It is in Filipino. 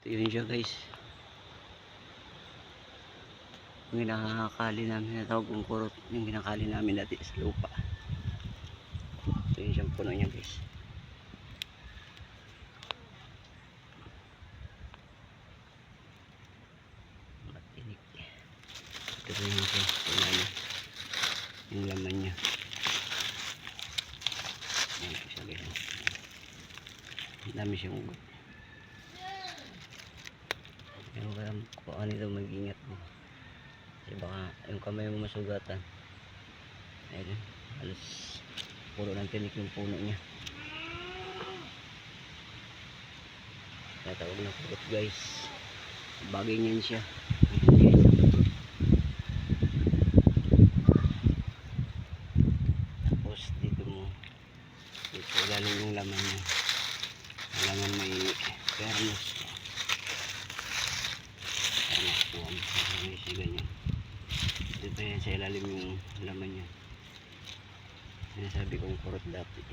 Ito yun guys. Yung kinakali namin na tawag kong kurot. Yung kinakali namin dati sa lupa. Ito yun siyang puno niya guys. Matinik. Ito yung siya. Yung laman niya. Yan siya guys. Dami siyang ugot. Ano ito mag-ingat mo. Kasi baka yung kamay mo masugatan. Ayun, halos puro ng tinik yung puno niya. Tatawag na kurot guys. Bagay niyan siya. Tapos dito mo dito ilalim yung laman niya. Kailangan may fairness. Dito yan sa ilalim yung laman niya. Sinasabi kong kurot dati.